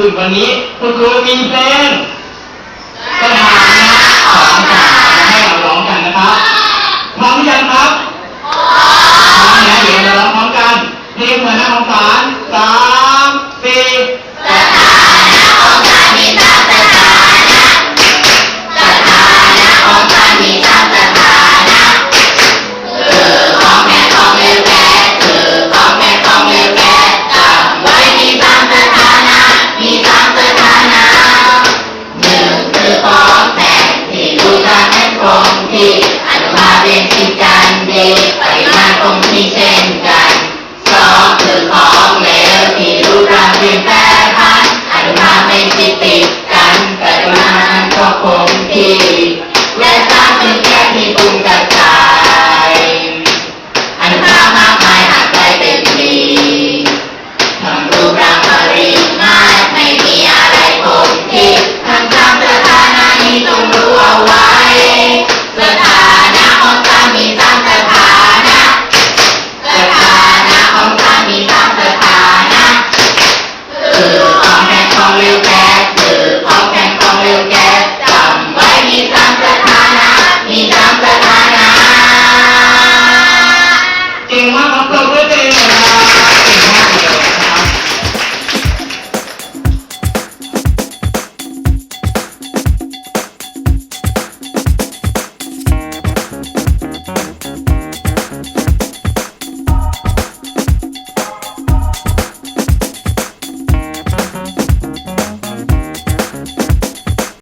คืนวันนี้คุณครูมีเพลงสถานะของกาให้เราร้องกันนะครับพร้อมยังครับพร้อมนะเดี๋ยวเราร้องพร้อมกันเพลงเหมือนหน้าของสารสาม Thank you.